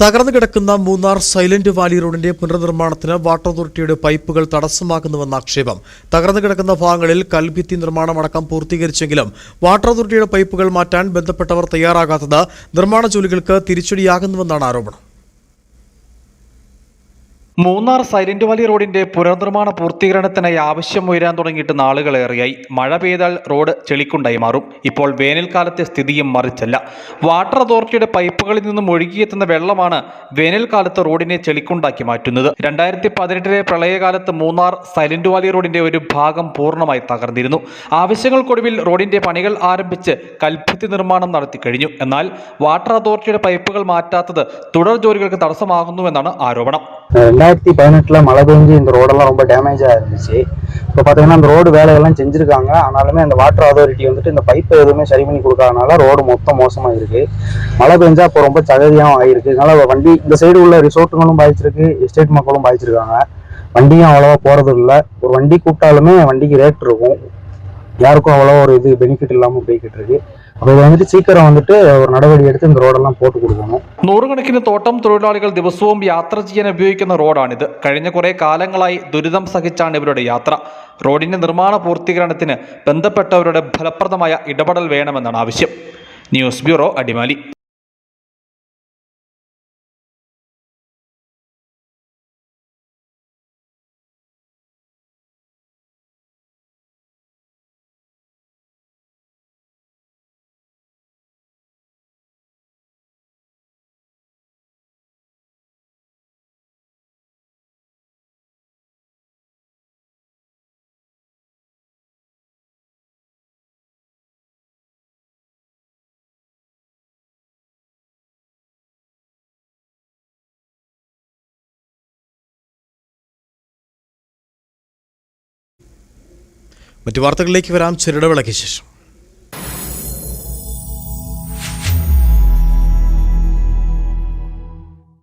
തകർന്നു കിടക്കുന്ന Munnar silent Valley റോഡിന്റെ പുനർനിർമ്മാണത്തിന് വാട്ടർ അതോറിറ്റിയുടെ പൈപ്പുകൾ തടസ്സമാക്കുന്നുവെന്ന ആക്ഷേപം. തകർന്നു കിടക്കുന്ന ഭാഗങ്ങളിൽ കൽഭിത്തി നിർമ്മാണം അടക്കം പൂർത്തീകരിച്ചെങ്കിലും വാട്ടർ അതോറിറ്റിയുടെ പൈപ്പുകൾ മാറ്റാൻ ബന്ധപ്പെട്ടവർ തയ്യാറാകാത്തത് നിർമ്മാണ ജോലികൾക്ക് തിരിച്ചടിയാകുന്നുവെന്നാണ് ആരോപണം. മൂന്നാർ സൈലന്റ് വാലി റോഡിന്റെ പുനർനിർമ്മാണ പൂർത്തീകരണത്തിനായി ആവശ്യം ഉയരാൻ തുടങ്ങിയിട്ട് നാളുകളേറെയായി മഴ പെയ്താൽ റോഡ് ചെളിക്കുണ്ടായി മാറും. ഇപ്പോൾ വേനൽക്കാലത്തെ സ്ഥിതിയും മറിച്ചല്ല. വാട്ടർ അതോറിറ്റിയുടെ പൈപ്പുകളിൽ നിന്നും ഒഴുകിയെത്തുന്ന വെള്ളമാണ് വേനൽക്കാലത്ത് റോഡിനെ ചെളിക്കുണ്ടാക്കി മാറ്റുന്നത്. രണ്ടായിരത്തി പതിനെട്ടിലെ പ്രളയകാലത്ത് മൂന്നാർ സൈലന്റ് വാലി റോഡിന്റെ ഒരു ഭാഗം പൂർണമായി തകർന്നിരുന്നു. ആവശ്യങ്ങൾക്കൊടുവിൽ റോഡിന്റെ പണികൾ ആരംഭിച്ച് കൽഭിത്തി നിർമ്മാണം നടത്തി കഴിഞ്ഞു. എന്നാൽ വാട്ടർ അതോറിറ്റിയുടെ പൈപ്പുകൾ മാറ്റാത്തത് തുടർ ജോലികൾക്ക് തടസ്സമാകുന്നുവെന്നാണ് ആരോപണം. ரெண்டாயிரத்தி பதினெட்டுல மழை பெஞ்சு இந்த ரோடெல்லாம் ரொம்ப டேமேஜாக இருந்துச்சு. இப்போ பார்த்தீங்கன்னா அந்த ரோடு வேலைகள்லாம் செஞ்சுருக்காங்க. ஆனாலுமே அந்த வாட்டர் அதாரிட்டி வந்துட்டு இந்த பைப்பை எதுவுமே சரி பண்ணி கொடுக்காதனால ரோடு மொத்தம் மோசமாக இருக்கு. மழை பெஞ்சா இப்போ ரொம்ப சகதியாகவும் ஆகிருக்கு அதனால வண்டி இந்த சைடு உள்ள ரிசோர்ட்டுகளும் பாதிச்சிருக்கு எஸ்டேட் மக்களும் பாதிச்சிருக்காங்க. வண்டியும் அவ்வளோவா போகிறது இல்லை. ஒரு வண்டி கூப்பிட்டாலுமே வண்டிக்கு ரேட் இருக்கும். யாருக்கும் அவ்வளோ ஒரு இது பெனிஃபிட் இல்லாமல் போய்கிட்டு இருக்கு. அப்போ இது வந்துட்டு சீக்கிரம் வந்துட்டு ஒரு நடவடிக்கை எடுத்து இந்த ரோடெல்லாம் போட்டு கொடுக்கணும் നൂറുകണക്കിന് തോട്ടം തൊഴിലാളികൾ ദിവസവും യാത്ര ചെയ്യാൻ ഉപയോഗിക്കുന്ന റോഡാണിത് കഴിഞ്ഞ കുറെ കാലങ്ങളായി ദുരിതം സഹിച്ചാണ് ഇവരുടെ യാത്ര റോഡിന്റെ നിർമ്മാണ പൂർത്തീകരണത്തിന് ബന്ധപ്പെട്ടവരുടെ ഫലപ്രദമായ ഇടപെടൽ വേണമെന്നാണ് ആവശ്യം ന്യൂസ് ബ്യൂറോ അടിമാലി മറ്റു വാർത്തകളിലേക്ക് വരാം ചെറുടവിളയ്ക്ക് ശേഷം.